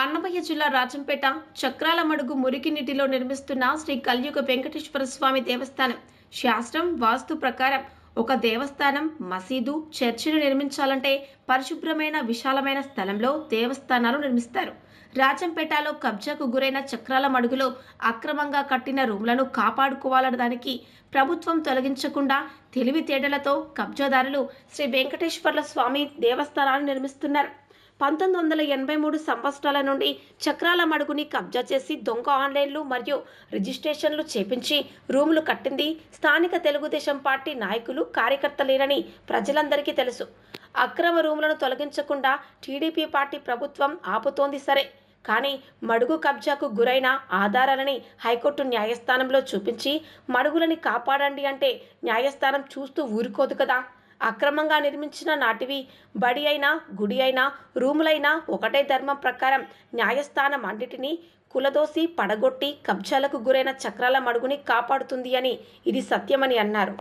అన్నమయ్య జిల్లా రాజంపేట చక్రాల మడుగు మురికి నీటిలో నిర్మిస్తున్న శ్రీ కలియుగ వెంకటేశ్వర స్వామి దేవస్థానం. శాస్త్రం వాస్తు ప్రకారం ఒక దేవస్థానం మసీదు చర్చిని నిర్మించాలంటే పరిశుభ్రమైన విశాలమైన స్థలంలో దేవస్థానాలు నిర్మిస్తారు. రాజంపేటలో కబ్జాకు గురైన చక్రాల మడుగులో అక్రమంగా కట్టిన రూమ్లను కాపాడుకోవాలనడానికి ప్రభుత్వం తొలగించకుండా తెలివితేటలతో కబ్జాదారులు శ్రీ వెంకటేశ్వర్ల స్వామి దేవస్థానాన్ని నిర్మిస్తున్నారు. పంతొమ్మిది వందల ఎనభై మూడు సంవత్సరాల నుండి చక్రాల మడుగుని కబ్జా చేసి దొంగ ఆన్లైన్లు మరియు రిజిస్ట్రేషన్లు చేపించి రూములు కట్టింది స్థానిక తెలుగుదేశం పార్టీ నాయకులు కార్యకర్తలేనని ప్రజలందరికీ తెలుసు. అక్రమ రూములను తొలగించకుండా టీడీపీ పార్టీ ప్రభుత్వం ఆపుతోంది సరే కానీ మడుగు కబ్జాకు గురైన ఆధారాలని హైకోర్టు న్యాయస్థానంలో చూపించి మడుగులని కాపాడండి అంటే న్యాయస్థానం చూస్తూ ఊరుకోదు కదా. అక్రమంగా నిర్మించిన నాటివి బడి అయినా గుడి అయినా రూములైనా ఒకటే ధర్మం ప్రకారం న్యాయస్థానం అన్నిటినీ కులదోసి పడగొట్టి కబ్జాలకు గురైన చక్రాల మడుగుని కాపాడుతుంది అని ఇది సత్యమని అన్నారు.